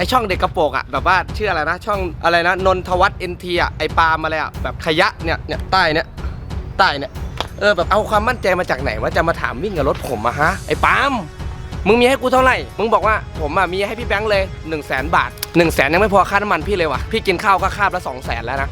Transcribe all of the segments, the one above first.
ไอช่องเด็กกระโปงอะแบบว่าชื่ออะไรนะ ช่องอะไรนะนนทวัฒน์เอ็นทีอะไอปาล์มอะไรอะแบบขยะเนี่ยเนี่ยใต้เนี่ยใต้เนี่ยเออแบบเอาความมั่นใจมาจากไหนว่าจะมาถามวิ่งกับรถผมอะฮะไอปาล์มมึงมีให้กูเท่าไหร่ มึงบอกว่าผมอะมีให้พี่แบงค์เลย1นึ่งแสนบาท1นึ่งแสนยังไม่พอค่าน้ำมันพี่เลยว่ะพี่กินข้าวก็คาบละสองแสนแล้วนะ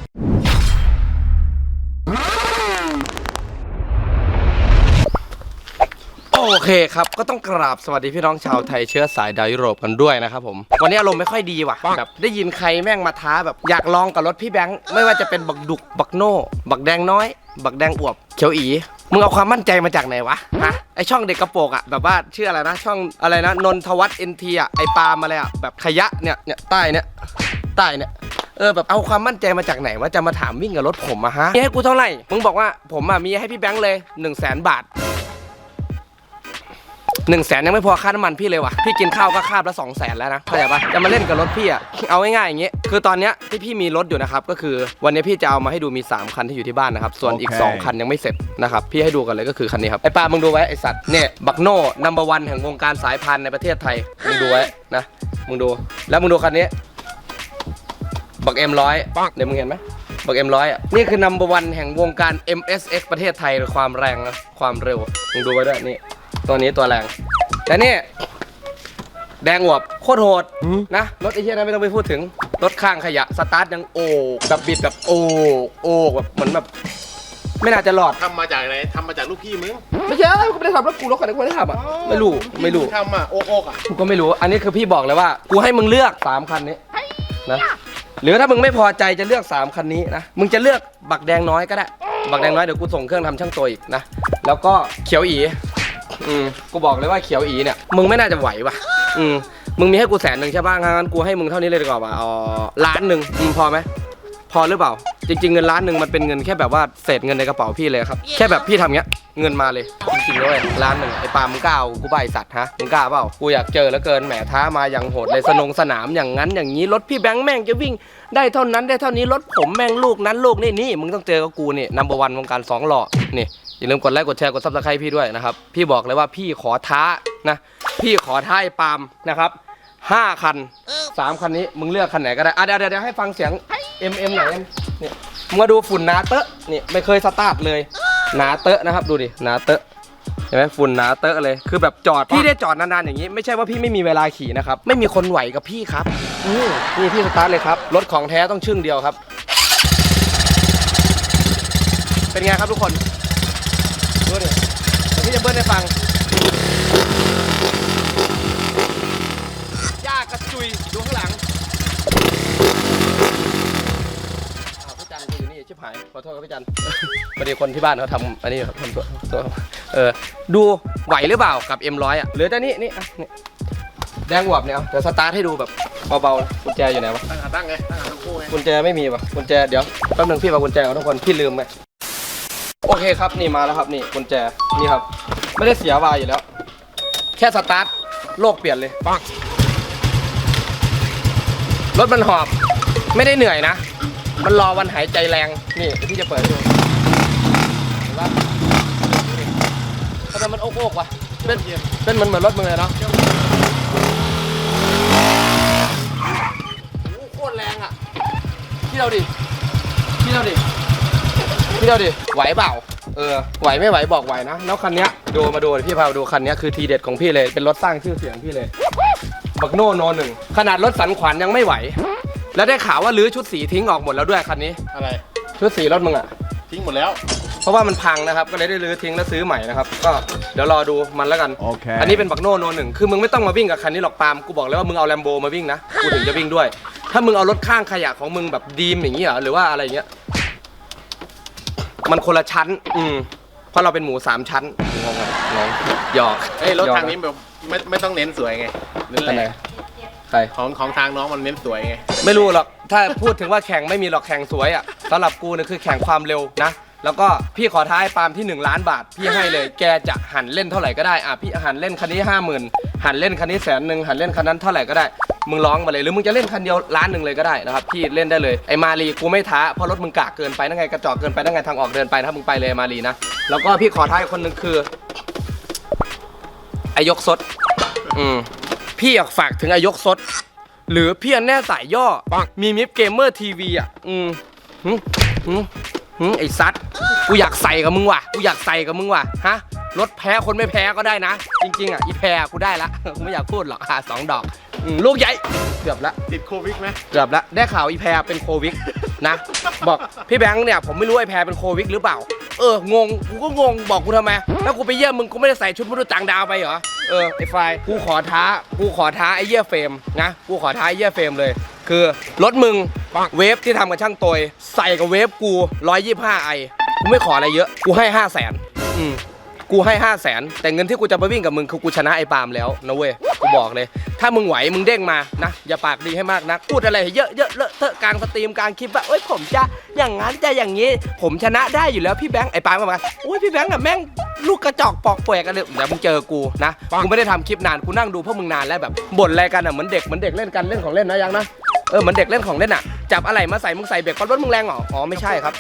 โอเคครับ ก็ต้องกราบสวัสดีพี่น้องชาวไทยเชื้อสายดาวยุโรปกันด้วยนะครับผม วันนี้อารมณ์ไม่ค่อยดีว่ะแบบได้ยินใครแม่งมาท้าแบบอยากลองกับรถพี่แบงค์ไม่ว่าจะเป็นบักดุกบักโน่ บักแดงน้อย บักแดงอวบเขียวอีมึงเอาความมั่นใจมาจากไหนวะฮะไอช่องเด็กกระโปรงอะแบบว่าชื่ออะไรนะช่องอะไรนะนนทวัฒน์เอ็นทีอะไอปาล์มอะไรอะแบบขยะเนี่ยเนี่ยใต้เนี่ยใต้เนี่ยเออแบบเอาความมั่นใจมาจากไหนว่าจะมาถามวิ่งกับรถผมอะฮะมีให้กูเท่าไหร่มึงบอกว่าผมอะมีให้พี่แบงค์เลย1นึ่งแสนบาท หนึ่งแสนยังไม่พอค่าน้ำมันพี่เลยว่ะ พี่กินข้าวก็คาบละสองแสนแล้วนะเข้าใจปะจะมาเล่นกับรถพี่อะ เอาง่ายๆอย่างเงี้ยคือตอนเนี้ยที่พี่มีรถอยู่นะครับ ก็คือวันนี้พี่จะเอามาให้ดูมี 3 คันที่อยู่ที่บ้านนะครับ ส่วนอีกโอเค2คันยังไม่เสร็จนะครับ พี่ให้ดูกันเลยก็คือคันนี้ครับ ไอ้ปามึงดูไว้ไอ้สัตว์ เนี่ย บักโน่นัมเบอร์วันแห่งวงการสายพันธุ์ในประเทศไทย มึงดูไว้นะ มึงดู แล้วมึงดูคันนี้ บักเอ็มร้อยเดี๋ยวมึงเห็นไหมบักเอ็มร้อยอะ นี่คือนัมเบอร์วันแห่งวงการ MSX ประเทศไทยความแรงนะความเร็ว มึงดูไว้ด้วยนี่ ตัวนี้ตัวแรง และนี่แดงอวบโคตรโหดนะรถไอ้เหี้ยนั้นไม่ต้องไปพูดถึงรถข้างขยะสตาร์ทยังโอกแบบบิดแบบโอกโอกแบบเหมือนแบบไม่น่าจะหลอดทำมาจากอะไรทำมาจากลูกพี่มึงไม่ใช่กูไม่ได้ทำรถกูรถคันนี้กูไม่ได้ทำอะไม่รู้ไม่รู้ทำอะโอกโอกอะกูก็ไม่รู้ อันนี้คือพี่บอกเลยว่า กูให้มึงเลือก3คันนี้นะหรือถ้ามึงไม่พอใจจะเลือก3คันนี้นะมึงจะเลือกบักแดงน้อยก็ได้ บักแดงน้อยเดี๋ยวกูส่งเครื่องทำช่างตัวอีกนะแล้วก็เขียวอี อืมกูบอกเลยว่าเขียวอีเนี่ย มึงไม่น่าจะไหวว่ะ อืมมึงมีให้กูแสนหนึ่งใช่ป่ะงั้นกูให้มึงเท่านี้เลยดีกว่าว่ะอ๋อล้านหนึ่งอืมพอไหม พอหรือเปล่า จริง ๆ เงินล้านหนึ่งมันเป็นเงินแค่แบบว่าเศษเงินในกระเป๋าพี่เลยครับ แค่แบบพี่ทำเงี้ยเงินมาเลยจริงๆเลยล้านหนึ่งไอ้ปาล์มมึงกล้าเอากูใบาไอ้สัตว์ฮะมึงกล้าเปล่ากูอยากเจอแล้วเกินแหมท้ามาอย่างโหดเลยสนงสนามอย่างนั้นอย่างนี้รถพี่แบงค์แม่งจะวิ่ง ได้เท่านั้นได้เท่านี้รถผมแม่งลูกนั้นลูกนี่นี่มึงต้องเจอกับกูนี่นัมเบอร์วันวงการสองหล่อนี่อย่าลืมกดไลค์กดแชร์กดซับสไครต์พี่ด้วยนะครับพี่บอกเลยว่าพี่ขอท้านะ พี่ขอท้าไอ้ปาล์มนะครับห้าคันสามคันนี้มึงเลือกคันไหนก็ได้อะเดี๋ยวเดี๋ยวเดี๋ยวให้ฟังเสียง M M หน่อยเนี่ยมึงมาดูฝุ่นหนาเตอะนี่ไม่เคยสตาร์ทเลยหนาเตอะนะครับดูดิหนาเตอะเห็นไหมฝุ่นหนาเตอะเลยคือแบบจอดพี่ได้จอดนานๆอย่างนี้ไม่ใช่ว่าพี่ไม่มีเวลาขี่นะครับไม่มีคนไหวกับพี่ครับอืมนี่พี่สตาร์ทเลยครับรถของแท้ต้องชึ่งเดียวครับ เป็นไงครับทุกคนดูดิเดี๋ยวพี่จะเบิ้ลให้ฟังย่ากระจุยดูข้างหลัง อ้าวพี่จันทร์กูอยู่นี่ ชิบหาย ขอโทษครับพี่จันทร์พอดีคนที่บ้านเขาทำอันนี้ครับทำตัวตัวเออ ดูไหวหรือเปล่ากับ M100 อะเหลือแต่นี่นี่อะนี่แดงหวบเนี่ยเอาเดี๋ยวสตาร์ทให้ดูแบบเบาๆนะกุญแจอยู่ไหนวะ ตั้งขาตั้งไงตั้งขาทั้งคู่ไงกุญแจไม่มีวะกุญแจเดี๋ยวแป๊บนึงพี่มากุญแจก่อนทุกคนพี่ลืมไหมโอเคครับนี่มาแล้วครับนี่กุญแจนี่ครับ ไม่ได้เสียวาอยู่แล้ว แค่สตาร์ทโลกเปลี่ยนเลยปังรถมันหอบ ไม่ได้เหนื่อยนะ มันรอวันหายใจแรง นี่เดี๋ยวพี่จะเปิดให้ดูเห็นปะทำไมมันโอกๆวะเป็นเป็นเหมือนเหมือนรถมึงเลยเนาะโอ้โหโคตรแรงอะพี่เราดิพี่เราดิพี่เราดิไหวเปล่าเออไหวไม่ไหวบอกไหวนะแล้วคันเนี้ยดูมาดูพี่พามาดูคันเนี้ยคือทีเด็ดของพี่เลยเป็นรถสร้างชื่อเสียงพี่เลยบักโน่โนหนึ่งขนาดรถสันขวัญยังไม่ไหว แล้วได้ข่าวว่ารื้อชุดสีทิ้งออกหมดแล้วด้วยคันนี้ อะไรชุดสีรถมึงอะทิ้งหมดแล้ว เพราะว่ามันพังนะครับ ก็เลยได้รื้อทิ้งแล้วซื้อใหม่นะครับ ก็เดี๋ยวรอดูมันแล้วกัน โอเค อันนี้เป็นบักโน่โนหนึ่งคือมึงไม่ต้องมาวิ่งกับคันนี้หรอกปาล์มกูบอกเลยว่ามึงเอาแลมโบมาวิ่งนะกูถึงจะวิ่งด้วย ถ้ามึงเอารถข้างขยะของมึงแบบดีมอย่างนี้เหรอหรือว่าอะไรอย่างเงี้ยมันคนละชั้น อืมเพราะเราเป็นหมูสามชั้นงงไหมงงหยอกเอ้ยรถหยอกทางนี้แบบไม่ไม่ต้องเน้นสวยไงเน้นอันไหแหนละ ใคร ของของทางน้องมันเน้นสวยไงไม่รู้หรอก ถ้าพูดถึงว่าแข่งไม่มีหรอกแข่งสวยอะสำหรับกูเนี่ยคือแข่งความเร็วนะ แล้วก็พี่ขอท้ายปาล์มที่ 1 ล้านบาท พี่ให้เลย แกจะหันเล่นเท่าไหร่ก็ได้ อะพี่หันเล่นคันนี้ห้าหมื่นหันเล่นคันนี้แสนหนึ่งหันเล่นคันนั้นเท่าไหร่ก็ได้ มึงร้องมาเลยหรือมึงจะเล่นคันเดียวล้านหนึ่งเลยก็ได้นะครับพี่เล่นได้เลย ไอ้มารีกูไม่ท้าเพราะรถมึงกากเกินไปนั่งไงกระจอกเกินไปนั่งไงทางออกเดินไปถ้ามึงไปเลยมารีนะ แล้วก็พี่ขอท้ายคนหนึ่งคือไอยกซดอืม พี่อยากฝากถึงไอยกซดหรือพี่อันแน่สายย่อ มีมิฟเกมเมอร์ทีวีอะ อืมหึหึหึไอ้ซัดกูอยากใส่กับมึงว่ะ กูอยากใส่กับมึงว่ะ ฮะ รถแพ้คนไม่แพ้ก็ได้นะ จริง ๆ อะ อีแพ้กูได้ละ กูไม่อยากพูดหรอกอะสองดอกอืมลูกใหญ่ เกือบละ ติดโควิดไหมเกือบละ ได้ข่าวอีแพรเป็นโควิดนะ บอกพี่แบงค์เนี่ยผมไม่รู้ไอแพรเป็นโควิดหรือเปล่า เอองงกูก็งงบอกกูทำไมถ้ากูไปเยี่ยมมึงกูไม่ได้ใส่ชุดมนุษย์ต่างดาวไปเหรอเออไอไฟล์กูขอท้ากูขอท้าไอเยี่ยเฟรมนะกูขอท้าไอเยี่ยเฟรมเลย คือรถมึงเวฟที่ทำกับช่างตยใส่กับเวฟกู125ไอกูไม่ขออะไรเยอะกูให้5 0 0แสนอืม กูให้5 0 0แสนแต่เงินที่กูจะไปวิ่งกับมึงคือกูชนะไอ้ปาล์มแล้วนะเว้ยกูบอกเลย ถ้ามึงไหวมึงเด้งมานะอย่าปากดีให้มากนะพูดอะไรเยอะเยอะเลอะเทอะกลางสตรีมกลางคลิปว่าเอ้ยผมจะอย่างนั้นจะอย่างนี้ ผมชนะได้อยู่แล้วพี่แบงค์ไอ้ปาล์มก็มาโอ้ยพี่แบงค์อะแม่งลูกกระจอกปอกเปลือกกันเลยเดี๋ยวมึงเจอกูนะกูไม่ได้ทำคลิปนานกูนั่งดูพวกมึงนานแล้วแบบบ่นอะไรกันอะเหมือนเด็กเหมือนเด็กเล่นกันเล่นของเล่นนะยังนะเออเหมือนเด็กเล่นของเล่นอะจับอะไรมาใส่มึงใส่เบรกเพราะรถมึงแรงเหรออ๋อไม่ใช่ครับ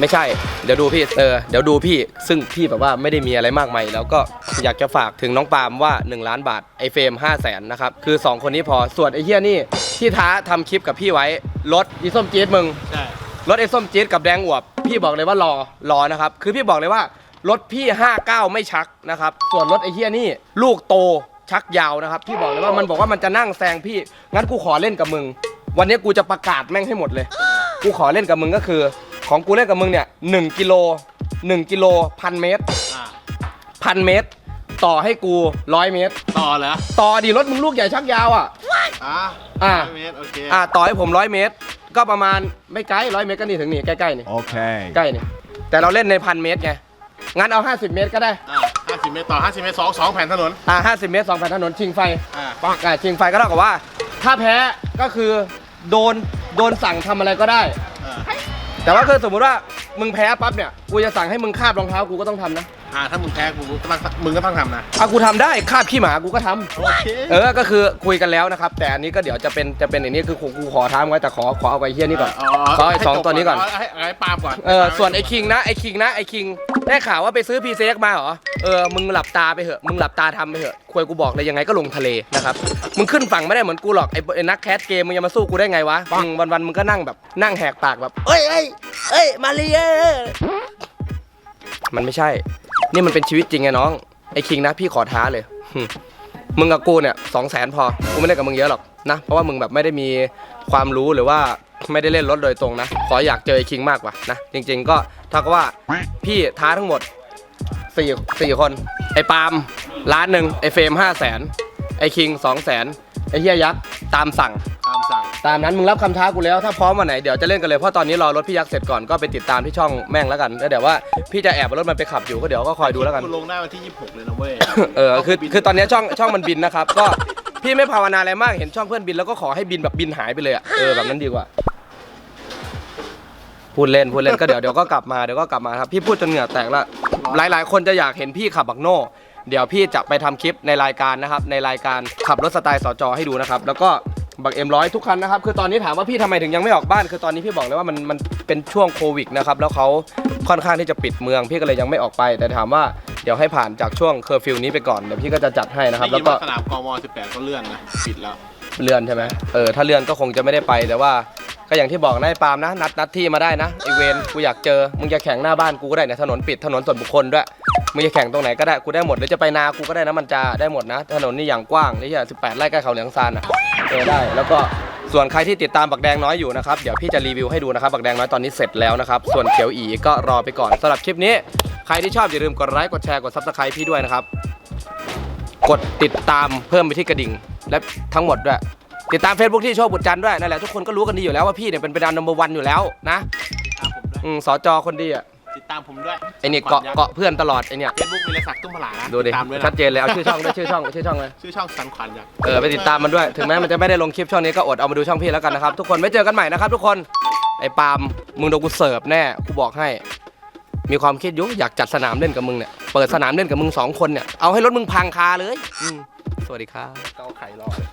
ไม่ใช่ เดี๋ยวดูพี่เออเดี๋ยวดูพี่ซึ่งพี่แบบว่าไม่ได้มีอะไรมากมายแล้วก็อยากจะฝากถึงน้องปาล์มว่า 1 ล้านบาทไอเฟรม5 0 0แสนนะครับ คือ 2 คนนี้พอส่วนไอเฮียนี่ที่ท้าทำคลิปกับพี่ไว้รถอีส้มจี๊ดมึง ใช่ รถไอส้มจี๊ดกับแดงอวบ พี่บอกเลยว่ารอรอนะครับ คือพี่บอกเลยว่ารถพี่ 59 ไม่ชักนะครับ ส่วนรถไอเฮียนี่ลูกโตชักยาวนะครับ พี่บอกเลยว่ามันบอกว่ามันจะนั่งแซงพี่ งั้นกูขอเล่นกับมึง วันนี้กูจะประกาศแม่งให้หมดเลย กูขอเล่นกับมึงก็คือ ของกูเล่นกับมึงเนี่ยหนึ่งกิโลหนึ่งกิโลพันเมตรอ่าพันเมตร ต่อให้กูร้อยเมตร ต่อเหรอต่อดีรถมึงลูกใหญ่ชักยาวอะ อ่าอ่าร้อยเมตรโอเคอ่าต่อให้ผมร้อยเมตร ก็ประมาณไม่ไกลร้อยเมตรก็นี่ถึงนี่ใกล้ๆนี่ Okay. ใกล้นี่แต่เราเล่นในพันเมตรไงงั้นเอา 50 เมตรก็ได้อ่าห้าสิบเมตรต่อห้าสิบเมตรสองสองแผ่นถนน อ่า50 เมตร2แผ่นถนนชิงไฟอ่า ปักอ่าชิงไฟก็เท่ากับว่า ถ้าแพ้ก็คือโดนโดนสั่งทำอะไรก็ได้อ่า แต่ว่าคือสมมติว่ามึงแพ้ปั๊บเนี่ยกูจะสั่งให้มึงคาบรองเท้ากูก็ต้องทำนะ อ่าถ้ามึงแพ้กูก็ต้องมึงก็ต้องทำนะ อะกูทำได้คาบขี้หมากูก็ทำโอเคเออก็คือคุยกันแล้วนะครับ แต่อันนี้ก็เดี๋ยวจะเป็นจะเป็นอย่างนี้คือกูขอท้ามไว้แต่ขอขอเอาไปเฮี้ยนี่ก่อนขอไอ้สองตัวนี้ก่อนเาให้เอาให้ปาล์มก่อนเออส่วนไอ้คิงนะไอ้คิงนะไอ้คิงได้ข่าวว่าไปซื้อพีเซ็กมาเหรอเออมึงหลับตาไปเถอะมึงหลับตาทำไปเถอะคุยกูบอกเลยยังไงก็ลงทะเลนะครับมึงขึ้นฝั่งไม่ได้เหมือนกูหรอกไอ้ไอ้นักแคสเกมมึงจะมาสู้กูได้ไงวะมึงวันวันๆมึงก็นั่งแบบนั่งแหกปากแบบเอ้ยเอ้ยเอ้ยมาเลยเอ้ยมันไม่ใช่ นี่มันเป็นชีวิตจริงไงน้อง ไอ้คิงนะพี่ขอท้าเลย มึงกับกูเนี่ยสองแสนพอ กูไม่เล่นกับมึงเยอะหรอกนะ เพราะว่ามึงแบบไม่ได้มีความรู้หรือว่าไม่ได้เล่นรถโดยตรงนะ ขออยากเจอไอ้คิงมากกว่านะ จริง ๆ ก็เท่ากับว่าพี่ท้าทั้งหมดสี่สี่คน ไอ้ปาล์มล้านหนึ่งไอ้เฟรมห้าแสนไอ้คิงสองแสนไอ้เฮียยักษ์ตามสั่ง ตามสั่งตามนั้นมึงรับคำท้ากูแล้วถ้าพร้อมวันไหนเดี๋ยวจะเล่นกันเลยเพราะตอนนี้รอรถพี่ยักษ์เสร็จก่อนก็ไปติดตามที่ช่องแม่งแล้วกันแล้วเดี๋ยวว่าพี่จะแอบเอารถมันไปขับอยู่ก็เดี๋ยวก็คอยดูแล้วกัน กูลงได้วันที่ 26 เลยนะเว้ยเออคือคือตอนนี้ช่องช่องมันบินนะครับ ก็พี่ไม่ภาวนาอะไรมากเห็นช่องเพื่อนบินแล้วก็ขอให้บินแบบบินหายไปเลยอะเออแบบนั้นดีกว่าพูดเล่นพูดเล่นก็เดี๋ยวเดี๋ยวก็กลับมาเดี๋ยวก็กลับมาครับพี่พูดจนเหงื่อแตกละหลายหลายๆคนจะอยากเห็นพี่ขับบักโน่ เดี๋ยวพี่จะไปทำคลิปในรายการนะครับในรายการขับรถสไตล์สจให้ดูนะครับ แล้วก็ บักเอ็มร้อยทุกคันนะครับ คือตอนนี้ถามว่าพี่ทำไมถึงยังไม่ออกบ้าน คือตอนนี้พี่บอกเลยว่ามันมันเป็นช่วงโควิดนะครับ แล้วเขาค่อนข้างที่จะปิดเมือง พี่ก็เลยยังไม่ออกไป แต่ถามว่าเดี๋ยวให้ผ่านจากช่วงเคอร์ฟิวนี้ไปก่อน เดี๋ยวพี่ก็จะจัดให้นะครับได้แล้ยิวนก็ว่าสนามกม18 ก็เลื่อนนะปิดแล้ว เลื่อนใช่ไหมเออ ถ้าเลื่อนก็คงจะไม่ได้ไป แต่ว่าก็อย่างที่บอกนะไอ้ปาล์มนะ นัดนัดที่มาได้นะไอเวนกูอยากเจอ มึงจะแข่งหน้าบ้านกูก็ได้เนี่ยถนนปิดถนนส่วนบุคคลด้วย มึงจะแข่งตรงไหนก็ได้ กูได้หมดหรือจะไปนา กูก็ได้นะมันจะได้หมดนะ ถนนนี่อย่างกว้างนี่อย่า18ไร่ใกล้เขาเหลืองซานอะ เออได้ แล้วก็ส่วนใครที่ติดตามบักแดงน้อยอยู่นะครับ เดี๋ยวพี่จะรีวิวให้ดูนะครับบักแดงน้อยตอนนี้เสร็จแล้วนะครับ ส่วนเขียวอีก็รอไปก่อนสำหรับคลิปนี้ ใครที่ชอบอย่าลืมกดไลค์กดแชร์กด subscribe พี่ด้วยนะครับ กดติดตามเพิ่มไปที่กระดิ่ง และทั้งหมดด้วย ติดตาม Facebook ที่โชคบุตรจันทร์ด้วยนั่นแหละทุกคนก็รู้กันดีอยู่แล้วว่าพี่เนี่ยเป็นประดานนัมเบอร์วันอยู่แล้วนะอืมสจคนดีอะ ติดตามผมด้วยไอเนี่ยเกาะเกาะเพื่อนตลอดไอเนี่ยเฟซบุ๊กวิเลศักดิ์ตุ้มพลานะดูดิติตามด้วยนะชัดเจนเลยเอาชื่อช่องด้วยชื่อช่องชื่อช่องเลยชื่อช่องสันขวัญยักษ์เออไปติดตามมันด้วย ถึงแม้มันจะไม่ได้ลงคลิปช่องนี้ก็อดเอามาดูช่องพี่แล้วกันนะครับทุกคนไว้เจอกันใหม่นะครับทุกคนไอ้ปาล์มมึงโดนกูเสิร์ฟแน่กูบอกให้ มีความคิดอยุ่อยากจัดสนามเล่นกับมึงเนี่ยเปิดสนามเล่นกับมึงสองคนเนี่ยเอาให้รถมึงพังคาเลยอืมสวัสดีครับ เกาไข่รอเลย